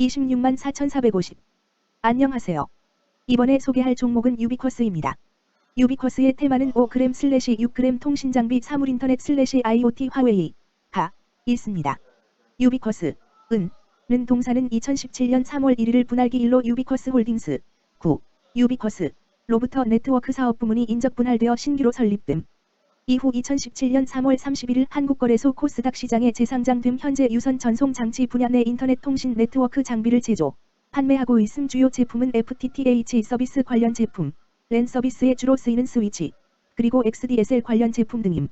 26만 4,450. 안녕하세요. 이번에 소개할 종목은 유비쿼스입니다. 유비쿼스의 테마는 5g 슬래시 6g 통신장비 사물인터넷 슬래시 IoT 화웨이 가 있습니다. 유비쿼스 은, 는 동사는 2017년 3월 1일 분할기 1로 유비쿼스 홀딩스 9 유비쿼스 로부터 네트워크 사업 부문이 인적 분할되어 신규로 설립됨. 이후 2017년 3월 31일 한국거래소 코스닥 시장에 재상장됨 현재 유선 전송 장치 분야 내 인터넷 통신 네트워크 장비를 제조, 판매하고 있음 주요 제품은 FTTH 서비스 관련 제품, 랜 서비스에 주로 쓰이는 스위치, 그리고 XDSL 관련 제품 등임.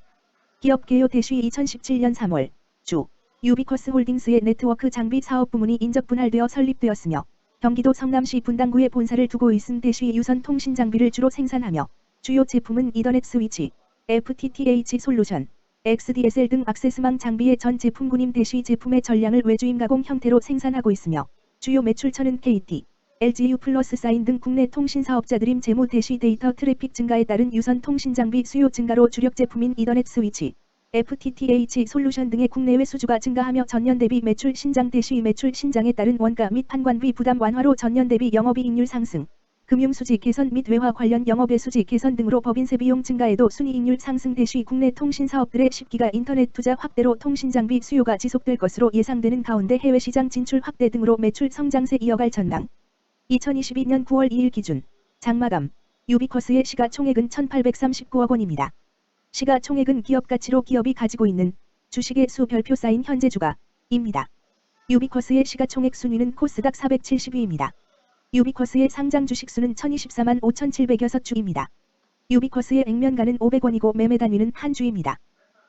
기업 개요 대시 2017년 3월 주 유비쿼스 홀딩스의 네트워크 장비 사업 부문이 인적 분할되어 설립되었으며 경기도 성남시 분당구에 본사를 두고 있음 대시 유선 통신 장비를 주로 생산하며 주요 제품은 이더넷 스위치, FTTH 솔루션, XDSL 등 악세스망 장비의 전 제품군임 대시 제품의 전량을 외주임 가공 형태로 생산하고 있으며 주요 매출처는 KT, LGU 플러스 사인 등 국내 통신 사업자들임 재무 대시 데이터 트래픽 증가에 따른 유선 통신 장비 수요 증가로 주력 제품인 이더넷 스위치, FTTH 솔루션 등의 국내외 수주가 증가하며 전년 대비 매출 신장 대시 매출 신장에 따른 원가 및 판관비 부담 완화로 전년 대비 영업이익률 상승, 금융수지 개선 및 외화 관련 영업의 수지 개선 등으로 법인세 비용 증가에도 순이익률 상승 대시 국내 통신사업들의 10기가 인터넷 투자 확대로 통신장비 수요가 지속될 것으로 예상되는 가운데 해외 시장 진출 확대 등으로 매출 성장세 이어갈 전망. 2022년 9월 2일 기준 장마감 유비커스의 시가총액은 1839억 원입니다. 시가총액은 기업가치로 기업이 가지고 있는 주식의 수 별표 쌓인 현재 주가입니다. 유비커스의 시가총액 순위는 코스닥 470위입니다. 유비쿼스의 상장 주식수는 1024만 5706주입니다. 유비쿼스의 액면가는 500원이고 매매 단위는 한 주입니다.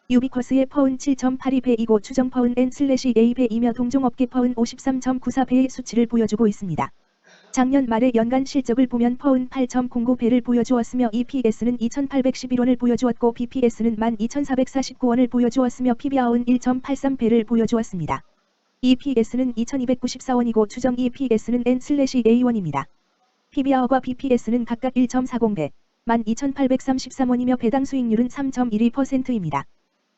유비쿼스의 퍼은 7.82배이고 추정 퍼은 N/A배이며 동종업계 퍼은 53.94배의 수치를 보여주고 있습니다. 작년 말의 연간 실적을 보면 퍼은 8.09배를 보여주었으며 EPS는 2,811원을 보여주었고 BPS는 12,449원을 보여주었으며 PBR은 1.83배를 보여주었습니다. EPS는 2294원이고 추정 EPS는 N/A1입니다. PBR과 BPS는 각각 1.40배, 12,833원이며 배당 수익률은 3.12%입니다.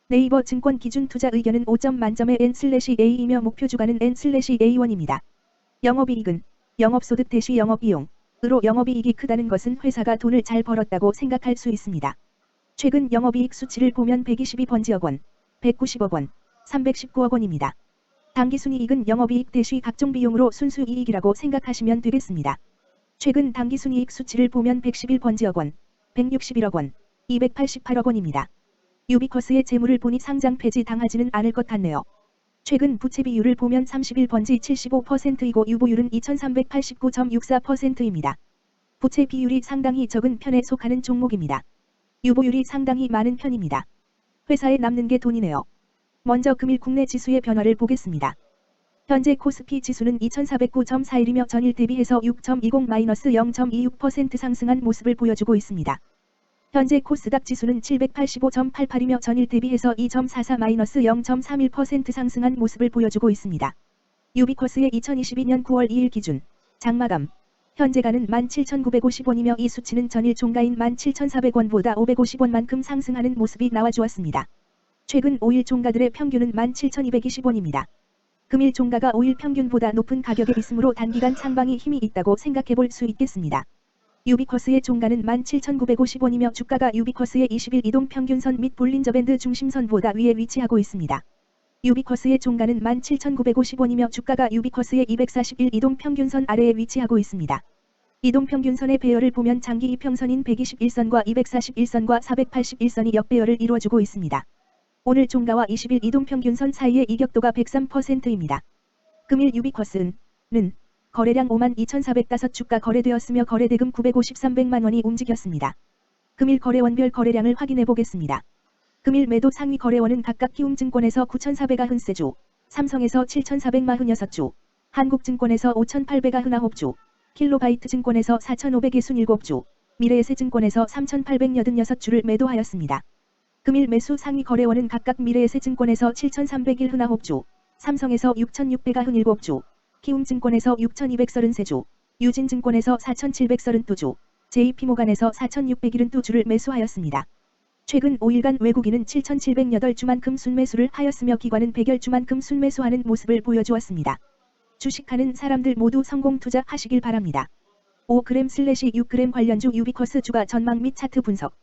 네이버 증권 기준 투자 의견은 5점 만점의 N/A이며 목표 주가는 N/A1입니다. 영업이익은 영업소득 대시 영업비용으로 영업이익이 크다는 것은 회사가 돈을 잘 벌었다고 생각할 수 있습니다. 최근 영업이익 수치를 보면 122번지억 원, 190억 원, 319억 원입니다. 당기순이익은 영업이익 대시 각종 비용으로 순수이익이라고 생각하시면 되겠습니다. 최근 당기순이익 수치를 보면 111번지억 원, 161억 원, 288억 원입니다. 유비커스의 재물을 보니 상장 폐지 당하지는 않을 것 같네요. 최근 부채 비율을 보면 31번지 75%이고 유보율은 2389.64%입니다. 부채 비율이 상당히 적은 편에 속하는 종목입니다. 유보율이 상당히 많은 편입니다. 회사에 남는 게 돈이네요. 먼저 금일 국내 지수의 변화를 보겠습니다. 현재 코스피 지수는 2409.41이며 전일 대비해서 6.20-0.26% 상승한 모습을 보여주고 있습니다. 현재 코스닥 지수는 785.88이며 전일 대비해서 2.44-0.31% 상승한 모습을 보여주고 있습니다. 유비쿼스의 2022년 9월 2일 기준 장마감 현재가는 17,950원이며 이 수치는 전일 종가인 17,400원보다 550원만큼 상승하는 모습이 나와주었습니다. 최근 5일 종가들의 평균은 17,220원입니다. 금일 종가가 5일 평균보다 높은 가격에 있으므로 단기간 상방이 힘이 있다고 생각해 볼 수 있겠습니다. 유비커스의 종가는 17,950원이며 주가가 유비커스의 20일 이동 평균선 및 볼린저밴드 중심선보다 위에 위치하고 있습니다. 유비커스의 종가는 17,950원이며 주가가 유비커스의 241 이동 평균선 아래에 위치하고 있습니다. 이동 평균선의 배열을 보면 장기 이평선인 121선과 241선과 481선이 역배열을 이루어주고 있습니다. 오늘 종가와 20일 이동평균선 사이의 이격도가 103%입니다. 금일 유비커스는 거래량 5만 2,405 주가 거래되었으며 거래대금 953백만 원이 움직였습니다. 금일 거래원별 거래량을 확인해 보겠습니다. 금일 매도 상위 거래원은 각각 키움증권에서 9,490세주, 삼성에서 7,446주, 한국증권에서 5,899주, 킬로바이트 증권에서 4,567주, 미래에셋증권에서 3,886주를 매도하였습니다. 금일 매수 상위 거래원은 각각 미래에셋증권에서 7,301 흔아홉주, 삼성에서 6,600아 흔일곱주, 키움증권에서 6,233주, 유진증권에서 4,732주, JP모간에서 4,672주를 매수하였습니다. 최근 5일간 외국인은 7,708주만큼 순매수를 하였으며 기관은 100여주만큼 순매수하는 모습을 보여주었습니다. 주식하는 사람들 모두 성공 투자하시길 바랍니다. 5g 슬래시 6g 관련주 유비커스 주가 전망 및 차트 분석